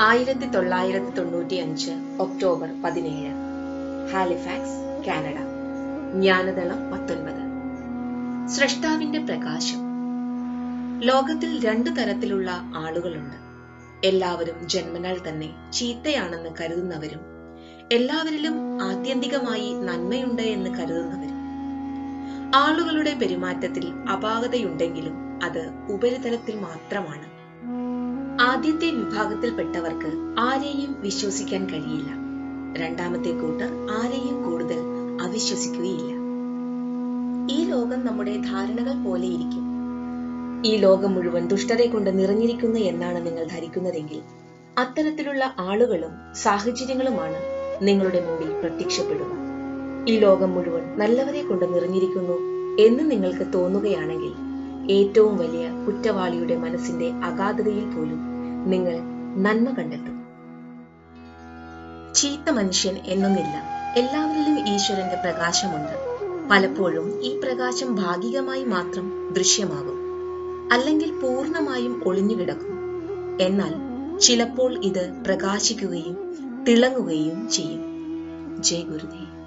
ആയിരത്തി തൊള്ളായിരത്തി തൊണ്ണൂറ്റി അഞ്ച് ഒക്ടോബർ പതിനേഴ്. Halifax Canada. ജ്ഞാനദളം പത്തൊൻപത്. സൃഷ്ടാവിന്റെ പ്രകാശം. ലോകത്തിൽ രണ്ടു തരത്തിലുള്ള ആളുകളുണ്ട്. എല്ലാവരും ജന്മനാൽ തന്നെ ചീത്തയാണെന്ന് കരുതുന്നവരും എല്ലാവരിലും ആത്യന്തികമായി നന്മയുണ്ട് എന്ന് കരുതുന്നവരും. ആളുകളുടെ പെരുമാറ്റത്തിൽ അപാകതയുണ്ടെങ്കിലും അത് ഉപരിതലത്തിൽ മാത്രമാണ്. ആദ്യത്തെ വിഭാഗത്തിൽപ്പെട്ടവർക്ക് ആരെയും വിശ്വസിക്കാൻ കഴിയില്ല. രണ്ടാമത്തെ കൂട്ടർ ആരെയും കൂടുതൽ അവിശ്വസിക്കുകയില്ല. ഈ ലോകം നമ്മുടെ ധാരണകൾ പോലെ ഇരിക്കും. ഈ ലോകം മുഴുവൻ ദുഷ്ടരെ കൊണ്ട് നിറഞ്ഞിരിക്കുന്നു എന്നാണ് നിങ്ങൾ ധരിക്കുന്നതെങ്കിൽ അത്തരത്തിലുള്ള ആളുകളും സാഹചര്യങ്ങളുമാണ് നിങ്ങളുടെ മുമ്പിൽ പ്രത്യക്ഷപ്പെടുക. ഈ ലോകം മുഴുവൻ നല്ലവരെ കൊണ്ട് നിറഞ്ഞിരിക്കുന്നു എന്ന് നിങ്ങൾക്ക് തോന്നുകയാണെങ്കിൽ ഏറ്റവും വലിയ കുറ്റവാളിയുടെ മനസ്സിന്റെ അഗാധതയിൽ പോലും നിങ്ങൾ നന്മ കണ്ടെത്തും. ചീത്ത മനുഷ്യൻ എന്നൊന്നില്ല. എല്ലാവരിലും ഈശ്വരന്റെ പ്രകാശമുണ്ട്. പലപ്പോഴും ഈ പ്രകാശം ഭാഗികമായി മാത്രം ദൃശ്യമാകും. അല്ലെങ്കിൽ പൂർണമായും ഒളിഞ്ഞുകിടക്കും. എന്നാൽ ചിലപ്പോൾ ഇത് പ്രകാശിക്കുകയും തിളങ്ങുകയും ചെയ്യും. ജയ് ഗുരുദേവ്.